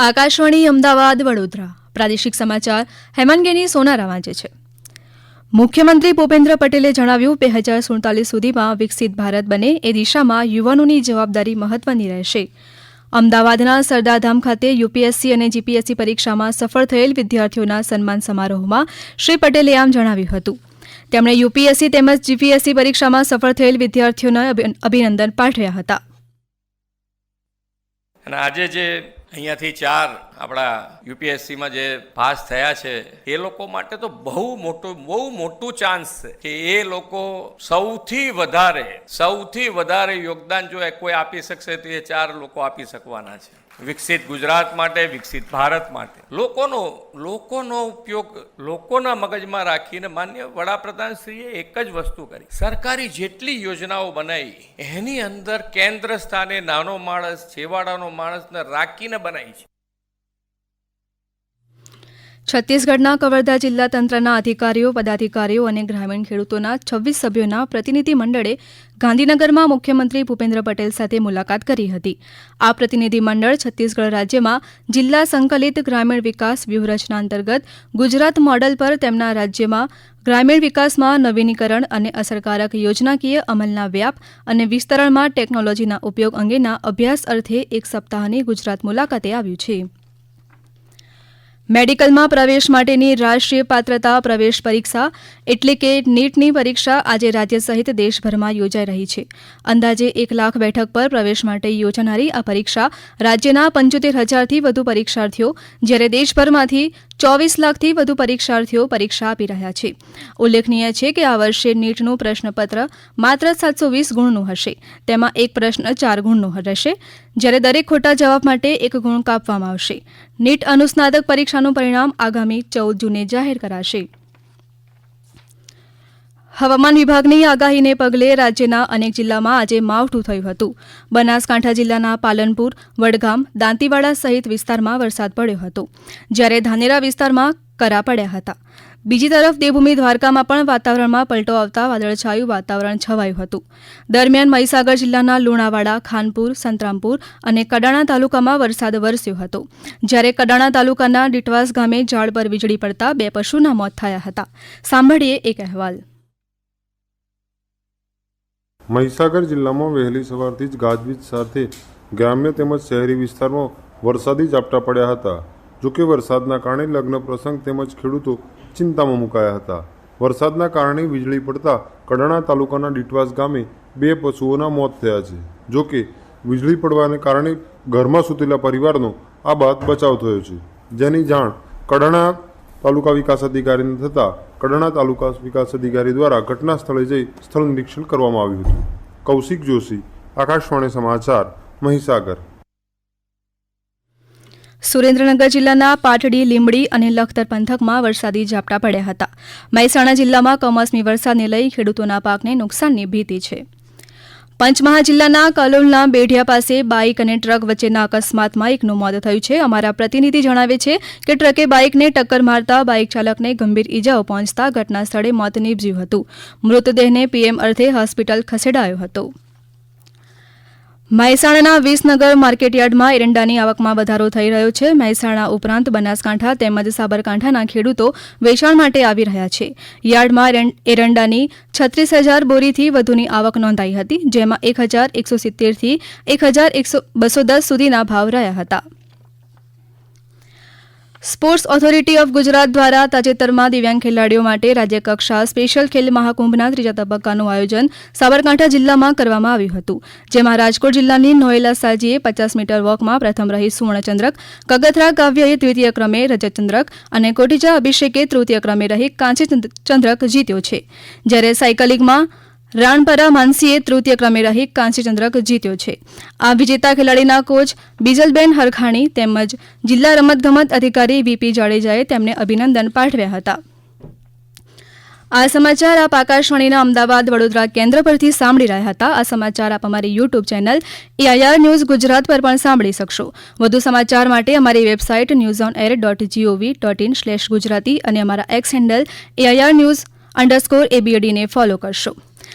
આકાશવાણી, અમદાવાદ, વડોદરા. પ્રાદેશિક સમાચાર હેમાંગેની સોનારા વાંચે છે. મુખ્યમંત્રી ભૂપેન્દ્ર પટેલે જણાવ્યું, બે હજાર સુડતાલીસ સુધીમાં વિકસિત ભારત બને એ દિશામાં યુવાનોની જવાબદારી મહત્વની રહેશે. અમદાવાદના સરદારધામ ખાતે યુપીએસસી અને જીપીએસસી પરીક્ષામાં સફળ થયેલ વિદ્યાર્થીઓના સન્માન સમારોહમાં શ્રી પટેલે આમ જણાવ્યું હતું. તેમણે યુપીએસસી તેમજ જીપીએસસી પરીક્ષામાં સફળ થયેલ વિદ્યાર્થીઓને અભિનંદન પાઠવ્યા હતા. અને આજે જે અહીંયાથી ચાર આપણા યુપીએસસીમાં જે પાસ થયા છે, એ લોકો માટે તો બહુ મોટું બહુ મોટું ચાન્સ છે કે એ લોકો સૌથી વધારે સૌથી વધારે યોગદાન જો કોઈ આપી શકશે તો એ ચાર લોકો આપી શકવાના છે. વિકસિત ગુજરાત માટે, વિકસિત ભારત માટે. લોકોનો લોકોનો ઉપયોગ લોકોના મગજમાં રાખીને માન્ય વડાપ્રધાનશ્રીએ એક જ વસ્તુ કરી. સરકારી જેટલી યોજનાઓ બનાવી, એની અંદર કેન્દ્ર સ્થાને નાનો માણસ, છેવાડાનો માણસને રાખીને બનાવી છે. છત્તીસગઢના કવર્ધા જિલ્લા તંત્રના અધિકારીઓ, પદાધિકારીઓ અને ગ્રામીણ ખેડૂતોના છવ્વીસ સભ્યોના પ્રતિનિધિ મંડળે ગાંધીનગરમાં મુખ્યમંત્રી ભૂપેન્દ્ર પટેલ સાથે મુલાકાત કરી હતી. આ પ્રતિનિધિ મંડળ છત્તીસગઢ રાજ્યમાં જિલ્લા સંકલિત ગ્રામીણ વિકાસ વ્યૂહરચના અંતર્ગત ગુજરાત મોડલ પર તેમના રાજ્યમાં ગ્રામીણ વિકાસમાં નવીનીકરણ અને અસરકારક યોજનાકીય અમલના વ્યાપ અને વિસ્તરણમાં ટેકનોલોજીના ઉપયોગ અંગેના અભ્યાસ અર્થે એક સપ્તાહની ગુજરાત મુલાકાતે આવ્યું છે. મેડિકલમાં પ્રવેશ માટેની રાષ્ટ્રીય પાત્રતા પ્રવેશ પરીક્ષા એટલે કે નીટની પરીક્ષા આજે રાજ્ય સહિત દેશભરમાં યોજાઈ રહી છે. અંદાજે એક લાખ બેઠક પર પ્રવેશ માટે યોજાનારી આ પરીક્ષા રાજ્યના પંચોતેર હજારથી વધુ પરીક્ષાર્થીઓ, જ્યારે દેશભરમાંથી ચોવીસ લાખથી વધુ પરીક્ષાર્થીઓ પરીક્ષા આપી રહ્યા છે. ઉલ્લેખનીય છે કે આ વર્ષે નીટનું પ્રશ્નપત્ર માત્ર સાતસો વીસ ગુણનું હશે. તેમાં એક પ્રશ્ન ચાર ગુણનો રહેશે. જ્યારે દરેક ખોટા જવાબ માટે એક ગુણ કાપવામાં આવશે. નીટ અનુસ્નાતક પરીક્ષાનું પરિણામ આગામી ચૌદ જૂને જાહેર કરાશે. હવામાન વિભાગની આગાહીને પગલે રાજ્યના અનેક જિલ્લામાં આજે માવઠું થયું હતું. બનાસકાંઠા જિલ્લાના પાલનપુર, વડગામ, દાંતીવાડા સહિત વિસ્તારમાં વરસાદ પડ્યો હતો. જ્યારે ધાનેરા વિસ્તારમાં કરા પડ્યા હતા. બીજી તરફ દેવભૂમિ દ્વારકામાં પણ વાતાવરણમાં પલટો આવતા વાદળછાયું વાતાવરણ છવાયું હતું. દરમિયાન મહીસાગર જિલ્લાના લુણાવાડા, ખાનપુર, સંતરામપુર અને કડાણા તાલુકામાં વરસાદ વરસ્યો હતો. જ્યારે કડાણા તાલુકાના ડીટવાસ ગામે ઝાડ પર વીજળી પડતા બે પશુના મોત થયા હતા. સાંભળીએ એક અહેવાલ. મહીસાગર જિલ્લામાં વહેલી સવારથી જ ગાજવીજ સાથે ગ્રામ્ય તેમજ શહેરી વિસ્તારમાં વરસાદી ઝાપટા પડ્યા હતા. જોકે વરસાદના કારણે લગ્ન પ્રસંગ તેમજ ખેડૂતો ચિંતામાં મુકાયા હતા. વરસાદના કારણે વીજળી પડતા કડાણા તાલુકાના ડીટવાસ ગામે બે પશુઓના મોત થયા છે. જોકે વીજળી પડવાને કારણે ઘરમાં સૂતેલા પરિવારનો આ બાદ બચાવ થયો છે. જેની જાણ કડાણા તાલુકા વિકાસ અધિકારીને થતાં કડાણા તાલુકા વિકાસ અધિકારી દ્વારા ઘટના સ્થળે જઈ સ્થળ નિરીક્ષણ કરવામાં આવ્યું હતું. કૌશિક જોશી, આકાશવાણી સમાચાર, મહીસાગર. સુરેન્દ્રનગર જિલ્લાના પાટડી, લીંબડી અને લખતર પંથકમાં વરસાદી ઝાપટા પડ્યા હતા. મહેસાણા જિલ્લામાં કમોસમી વરસાદને લઈ ખેડૂતોના પાકને નુકસાનની ભીતિ છે. પંચમહાલ જિલ્લાના કલોલના બેઢિયા પાસે બાઇક અને ટ્રક વચ્ચેના અકસ્માતમાં એકનું મોત થયું છે. અમારા પ્રતિનિધિ જણાવે છે કે ટ્રકે બાઇકને ટક્કર મારતા બાઇક ચાલકને ગંભીર ઇજાઓ પહોંચતા ઘટના સ્થળે મોત નીપજ્યું હતું. મૃતદેહને પીએમ અર્થે હોસ્પિટલ ખસેડાયો હતો. મહેસાણાના વિસનગર માર્કેટયાર્ડમાં એરંડાની આવકમાં વધારો થઈ રહ્યો છે. મહેસાણા ઉપરાંત બનાસકાંઠા તેમજ સાબરકાંઠાના ખેડૂતો વેચાણ માટે આવી રહ્યા છે. યાર્ડમાં એરંડાની છત્રીસ હજાર બોરીથી વધુની આવક નોંધાઈ હતી, જેમાં એક હજાર એકસો સિત્તેરથી એક હજાર એકસો બસો દસ સુધીના ભાવ રહ્યા હતા. સ્પોર્ટ્સ ઓથોરિટી ઓફ ગુજરાત દ્વારા તાજેતરમાં દિવ્યાંગ ખેલાડીઓ માટે રાજ્યકક્ષા સ્પેશિયલ ખેલ મહાકુંભના ત્રીજા તબક્કાનું આયોજન સાબરકાંઠા જિલ્લામાં કરવામાં આવ્યું હતું, જેમાં રાજકોટ જિલ્લાની નોએલા સાજીએ પચાસ મીટર વોકમાં પ્રથમ રહી સુવર્ણચંદ્રક, કગથરા કાવ્યએ દ્વિતીય ક્રમે રજતચંદ્રક અને કોટીજા અભિષેકે તૃતીય ક્રમે રહી કાંચી ચંદ્રક જીત્યો છે. જ્યારે સાયકલિંગમાં રાણપરા માનસીએ તૃતીય ક્રમે રહી કાંસ્યચંદ્રક જીત્યો છે. આ વિજેતા ખેલાડીના કોચ બીજલબેન હરખાણી તેમજ જિલ્લા રમતગમત અધિકારી વીપી જાડેજાએ તેમને અભિનંદન પાઠવ્યા હતા. આ સમાચાર આપ આકાશવાણીના અમદાવાદ વડોદરા કેન્દ્ર પરથી સાંભળી રહ્યા હતા. આ સમાચાર આપ અમારી YouTube channel AIR news Gujarat પર પણ સાંભળી શકશો. વધુ સમાચાર માટે અમારી website news on air dot GOV dot in slash Gujarati અને અમારા X handle AIR news underscore એબીએડીને follow કરશો.